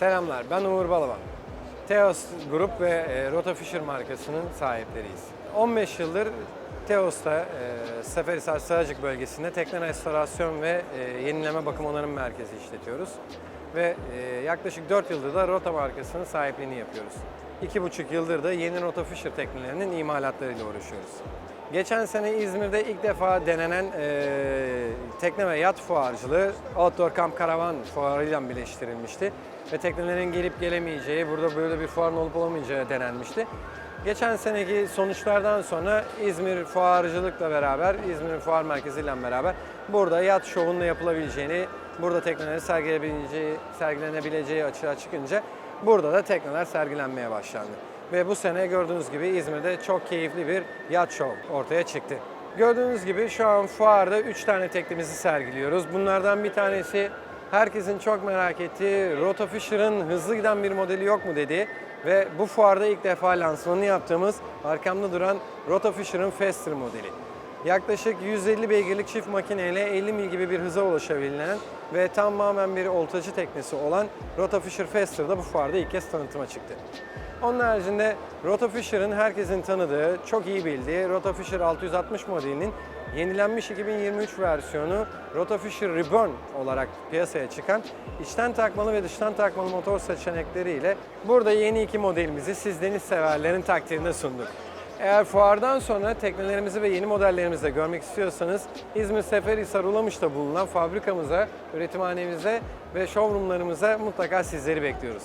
Selamlar, ben Uğur Balaban. Teos Grup ve e, Rota Fisher markasının sahipleriyiz. 15 yıldır Teos'ta e, Seferihisar Sığacık bölgesinde tekne restorasyon ve e, yenileme bakım onarım merkezi işletiyoruz. Ve e, yaklaşık 4 yıldır da Rota markasının sahipliğini yapıyoruz. 2,5 yıldır da yeni Rota Fisher teknelerinin imalatlarıyla uğraşıyoruz. Geçen sene İzmir'de ilk defa denenen e, tekne ve yat fuarcılığı Outdoor Camp Karavan fuarıyla birleştirilmişti. Ve teknelerin gelip gelemeyeceği, burada böyle bir fuarın olup olamayacağı denenmişti. Geçen seneki sonuçlardan sonra İzmir Fuarcılıkla beraber, İzmir Fuar Merkezi ile beraber burada yat şovunun yapılabileceğini, burada teknelerin sergilenebileceği, sergilenebileceği açığa çıkınca burada da tekneler sergilenmeye başlandı. Ve bu sene gördüğünüz gibi İzmir'de çok keyifli bir yat show ortaya çıktı. Gördüğünüz gibi şu an fuarda 3 tane teknemizi sergiliyoruz. Bunlardan bir tanesi herkesin çok merak ettiği Rota Fisher'ın hızlı giden bir modeli yok mu dediği ve bu fuarda ilk defa lansmanını yaptığımız arkamda duran Rota Fisher'ın Faster modeli. Yaklaşık 150 beygirlik çift makineyle 50 mil gibi bir hıza ulaşabilen ve tamamen bir oltacı teknesi olan Rota Fisher Faster da bu fuarda ilk kez tanıtıma çıktı. Onun haricinde Rota Fisher'ın herkesin tanıdığı, çok iyi bildiği Rota Fisher 660 modelinin yenilenmiş 2023 versiyonu Rota Fisher Reborn olarak piyasaya çıkan içten takmalı ve dıştan takmalı motor seçenekleriyle burada yeni iki modelimizi siz deniz severlerin takdirine sunduk. Eğer fuardan sonra teknelerimizi ve yeni modellerimizi de görmek istiyorsanız İzmir Seferihisar Ulamış'ta bulunan fabrikamıza, üretimhanemize ve showroomlarımıza mutlaka sizleri bekliyoruz.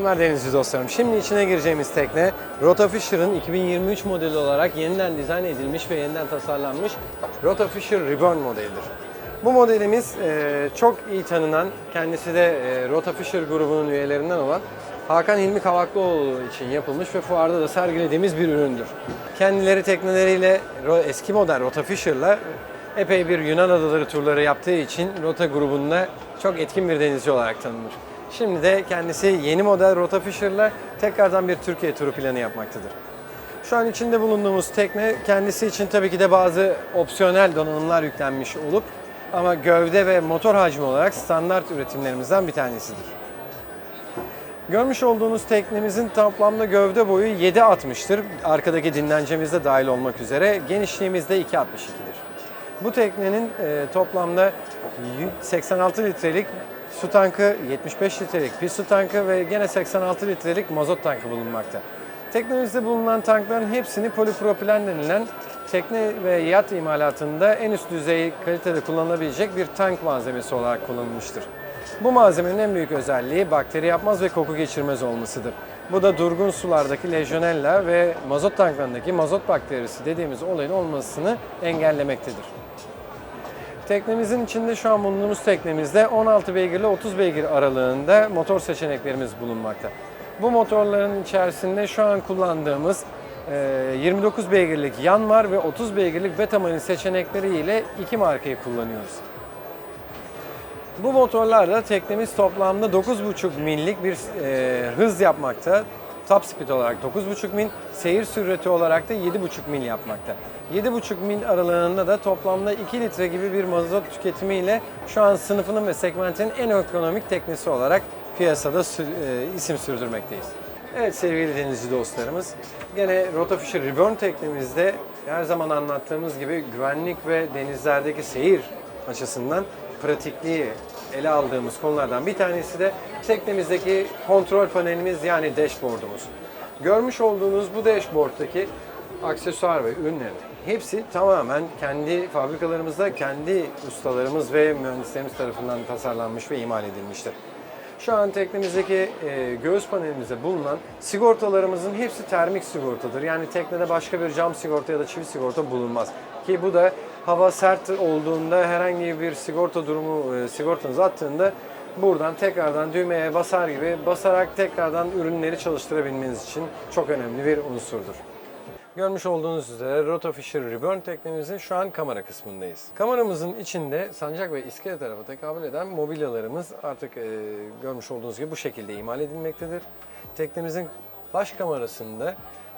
Selamlar denizci dostlarım. Şimdi içine gireceğimiz tekne Rota Fisher'ın 2023 modeli olarak yeniden dizayn edilmiş ve yeniden tasarlanmış Rota Fisher Reborn modelidir. Bu modelimiz e, çok iyi tanınan, kendisi de e, Rota Fisher grubunun üyelerinden olan Hakan Hilmi Kavaklıoğlu için yapılmış ve fuarda da sergilediğimiz bir üründür. Kendileri tekneleriyle eski model Rota Fisher'la epey bir Yunan adaları turları yaptığı için Rota grubunda çok etkin bir denizci olarak tanınır. Şimdi de kendisi yeni model Rota Fisher'la tekrardan bir Türkiye turu planı yapmaktadır. Şu an içinde bulunduğumuz tekne kendisi için tabii ki de bazı opsiyonel donanımlar yüklenmiş olup ama gövde ve motor hacmi olarak standart üretimlerimizden bir tanesidir. Görmüş olduğunuz teknemizin toplamda gövde boyu 7.60'tır. Arkadaki dinlencemiz de dahil olmak üzere. Genişliğimiz de 2.62'dir. Bu teknenin e, toplamda 86 litrelik su tankı, 75 litrelik pis su tankı ve gene 86 litrelik mazot tankı bulunmakta. Teknemizde bulunan tankların hepsini polipropilen denilen tekne ve yat imalatında en üst düzey kalitede kullanılabilecek bir tank malzemesi olarak kullanılmıştır. Bu malzemenin en büyük özelliği bakteri yapmaz ve koku geçirmez olmasıdır. Bu da durgun sulardaki Legionella ve mazot tanklarındaki mazot bakterisi dediğimiz olayın olmasını engellemektedir. Teknemizin içinde şu an bulunduğumuz teknemizde 16 beygir ile 30 beygir aralığında motor seçeneklerimiz bulunmakta. Bu motorların içerisinde şu an kullandığımız e, 29 beygirlik yan var ve 30 beygirlik Betamarine seçenekleri ile iki markayı kullanıyoruz. Bu motorlarla teknemiz toplamda 9,5 millik bir e, hız yapmakta. Top speed olarak 9,5 mil, seyir sürati olarak da 7,5 mil yapmakta. 7,5 mil aralığında da toplamda 2 litre gibi bir mazot tüketimiyle şu an sınıfının ve segmentinin en ekonomik teknesi olarak piyasada sü- e, isim sürdürmekteyiz. Evet sevgili denizci dostlarımız, gene Rota Fisher Reborn teknemizde her zaman anlattığımız gibi güvenlik ve denizlerdeki seyir açısından pratikliği ele aldığımız konulardan bir tanesi de teknemizdeki kontrol panelimiz yani dashboard'umuz. Görmüş olduğunuz bu dashboard'daki aksesuar ve ürünlerin hepsi tamamen kendi fabrikalarımızda kendi ustalarımız ve mühendislerimiz tarafından tasarlanmış ve imal edilmiştir. Şu an teknemizdeki e, göğüs panelimizde bulunan sigortalarımızın hepsi termik sigortadır. Yani teknede başka bir cam sigorta ya da çivi sigorta bulunmaz. Ki bu da hava sert olduğunda herhangi bir sigorta durumu e, sigortanızı attığında buradan tekrardan düğmeye basar gibi basarak tekrardan ürünleri çalıştırabilmeniz için çok önemli bir unsurdur. Görmüş olduğunuz üzere Rotofisher Reburn teknemizin şu an kamera kısmındayız. Kameramızın içinde sancak ve iskele tarafa tekabül eden mobilyalarımız artık e, görmüş olduğunuz gibi bu şekilde imal edilmektedir. Teknemizin baş kamerasında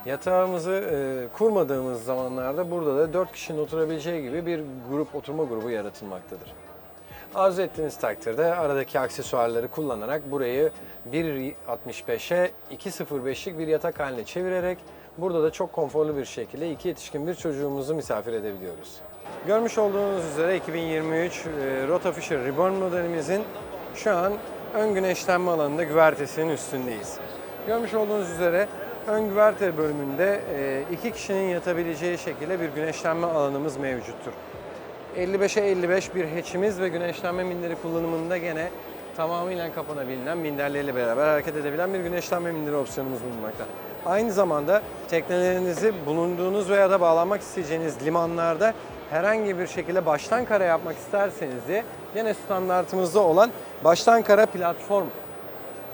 yatağımızı e, kurmadığımız zamanlarda burada da 4 kişinin oturabileceği gibi bir grup oturma grubu yaratılmaktadır. Arzu ettiğiniz takdirde aradaki aksesuarları kullanarak burayı 1.65'e 2.05'lik bir yatak haline çevirerek burada da çok konforlu bir şekilde iki yetişkin bir çocuğumuzu misafir edebiliyoruz. Görmüş olduğunuz üzere 2023 e, Rotofisher Reborn modelimizin şu an ön güneşlenme alanında güvertesinin üstündeyiz. Görmüş olduğunuz üzere ön güverte bölümünde e, iki kişinin yatabileceği şekilde bir güneşlenme alanımız mevcuttur. 55'e 55 bir hatch'imiz ve güneşlenme minderi kullanımında gene tamamıyla kapanabilen minderleriyle beraber hareket edebilen bir güneşlenme minderi opsiyonumuz bulunmakta. Aynı zamanda teknelerinizi bulunduğunuz veya da bağlanmak isteyeceğiniz limanlarda herhangi bir şekilde baştan kara yapmak isterseniz de gene standartımızda olan baştan kara platform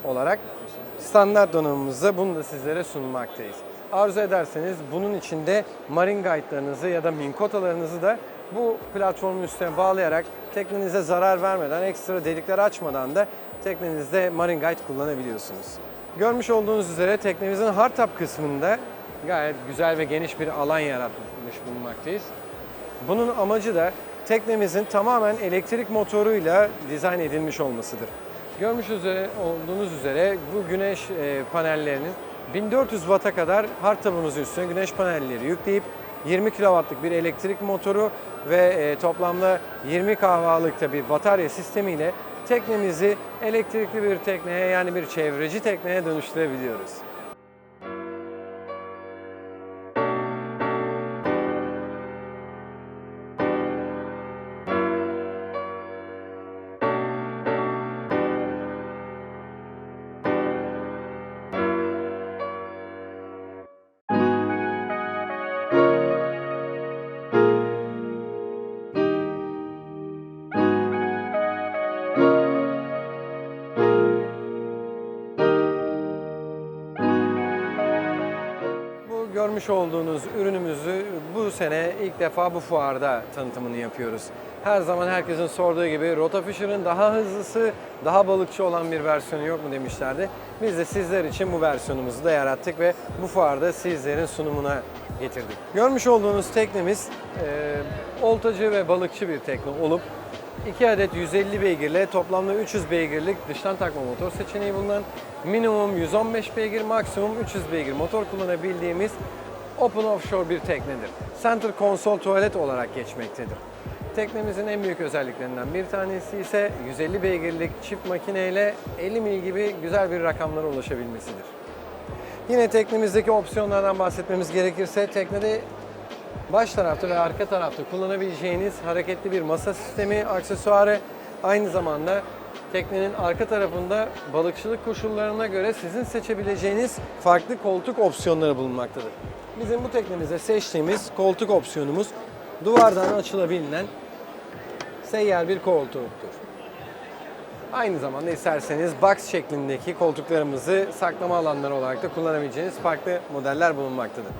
olarak standart donanımımızda bunu da sizlere sunmaktayız. Arzu ederseniz bunun içinde marine guide'larınızı ya da minkotalarınızı da bu platformun üstüne bağlayarak teknenize zarar vermeden, ekstra delikler açmadan da teknenizde marine guide kullanabiliyorsunuz. Görmüş olduğunuz üzere teknemizin hardtop kısmında gayet güzel ve geniş bir alan yaratmış bulunmaktayız. Bunun amacı da teknemizin tamamen elektrik motoruyla dizayn edilmiş olmasıdır. Görmüş üzere olduğunuz üzere bu güneş e, panellerinin 1400 Watt'a kadar hardtop'umuzun üstüne güneş panelleri yükleyip 20 kW'lık bir elektrik motoru ve e, toplamda 20 kahvalıkta bir batarya sistemiyle teknemizi elektrikli bir tekneye yani bir çevreci tekneye dönüştürebiliyoruz. Görmüş olduğunuz ürünümüzü bu sene ilk defa bu fuarda tanıtımını yapıyoruz. Her zaman herkesin sorduğu gibi Rotofisher'ın daha hızlısı, daha balıkçı olan bir versiyonu yok mu demişlerdi. Biz de sizler için bu versiyonumuzu da yarattık ve bu fuarda sizlerin sunumuna getirdik. Görmüş olduğunuz teknemiz e, oltacı ve balıkçı bir tekne olup 2 adet 150 beygirle toplamda 300 beygirlik dıştan takma motor seçeneği bulunan minimum 115 beygir, maksimum 300 beygir motor kullanabildiğimiz open offshore bir teknedir. Center console tuvalet olarak geçmektedir. Teknemizin en büyük özelliklerinden bir tanesi ise 150 beygirlik çift makineyle 50 mil gibi güzel bir rakamlara ulaşabilmesidir. Yine teknemizdeki opsiyonlardan bahsetmemiz gerekirse teknede baş tarafta ve arka tarafta kullanabileceğiniz hareketli bir masa sistemi aksesuarı aynı zamanda teknenin arka tarafında balıkçılık koşullarına göre sizin seçebileceğiniz farklı koltuk opsiyonları bulunmaktadır. Bizim bu teknemizde seçtiğimiz koltuk opsiyonumuz duvardan açılabilen seyyar bir koltuktur. Aynı zamanda isterseniz box şeklindeki koltuklarımızı saklama alanları olarak da kullanabileceğiniz farklı modeller bulunmaktadır.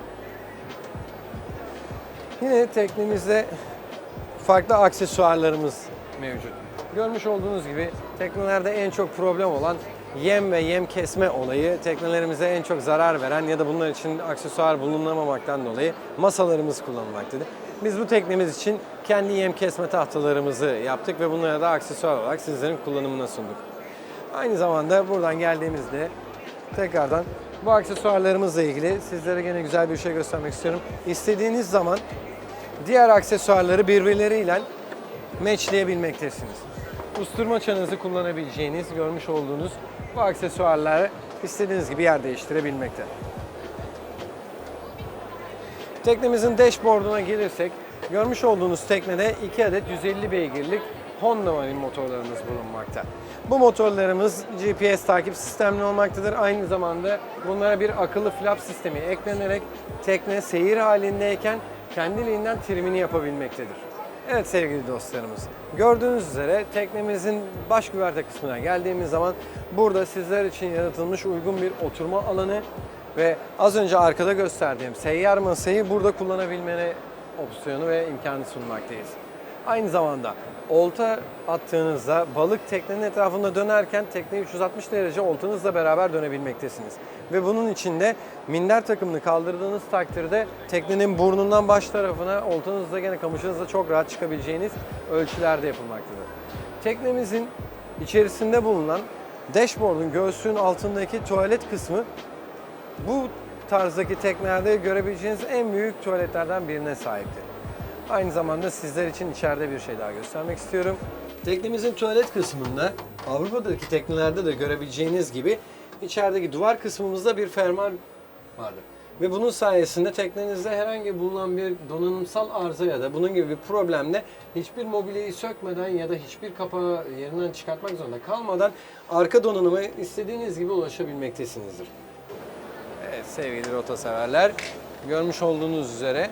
Yine teknemizde farklı aksesuarlarımız mevcut. Görmüş olduğunuz gibi teknelerde en çok problem olan yem ve yem kesme olayı teknelerimize en çok zarar veren ya da bunlar için aksesuar bulunamamaktan dolayı masalarımız kullanılmaktadır. Biz bu teknemiz için kendi yem kesme tahtalarımızı yaptık ve bunlara da aksesuar olarak sizlerin kullanımına sunduk. Aynı zamanda buradan geldiğimizde tekrardan bu aksesuarlarımızla ilgili sizlere gene güzel bir şey göstermek istiyorum. İstediğiniz zaman diğer aksesuarları birbirleriyle matchleyebilmektesiniz. Usturma çanınızı kullanabileceğiniz, görmüş olduğunuz bu aksesuarları istediğiniz gibi yer değiştirebilmekte. Teknemizin dashboard'una gelirsek, görmüş olduğunuz teknede 2 adet 150 beygirlik Honda Marine motorlarımız bulunmakta. Bu motorlarımız GPS takip sistemli olmaktadır. Aynı zamanda bunlara bir akıllı flap sistemi eklenerek tekne seyir halindeyken kendiliğinden trimini yapabilmektedir. Evet sevgili dostlarımız, gördüğünüz üzere teknemizin baş güverte kısmına geldiğimiz zaman burada sizler için yaratılmış uygun bir oturma alanı ve az önce arkada gösterdiğim seyyar masayı burada kullanabilmene opsiyonu ve imkanı sunmaktayız. Aynı zamanda olta attığınızda balık teknenin etrafında dönerken tekneyi 360 derece oltanızla beraber dönebilmektesiniz. Ve bunun için de minder takımını kaldırdığınız takdirde teknenin burnundan baş tarafına oltanızla gene kamışınızla çok rahat çıkabileceğiniz ölçülerde yapılmaktadır. Teknemizin içerisinde bulunan dashboard'un göğsünün altındaki tuvalet kısmı bu tarzdaki teknelerde görebileceğiniz en büyük tuvaletlerden birine sahiptir. Aynı zamanda sizler için içeride bir şey daha göstermek istiyorum. Teknemizin tuvalet kısmında Avrupa'daki teknelerde de görebileceğiniz gibi içerideki duvar kısmımızda bir fermuar vardır. Ve bunun sayesinde teknenizde herhangi bulunan bir donanımsal arıza ya da bunun gibi bir problemde hiçbir mobilyayı sökmeden ya da hiçbir kapağı yerinden çıkartmak zorunda kalmadan arka donanıma istediğiniz gibi ulaşabilmektesinizdir. Evet sevgili rota severler, görmüş olduğunuz üzere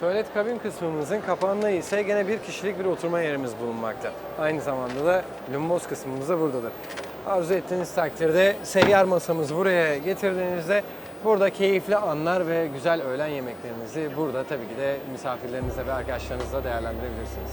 tuvalet kabin kısmımızın kapağında ise gene bir kişilik bir oturma yerimiz bulunmakta. Aynı zamanda da lumboz kısmımız da buradadır. Arzu ettiğiniz takdirde seyyar masamızı buraya getirdiğinizde burada keyifli anlar ve güzel öğlen yemeklerinizi burada tabii ki de misafirlerinizle ve arkadaşlarınızla değerlendirebilirsiniz.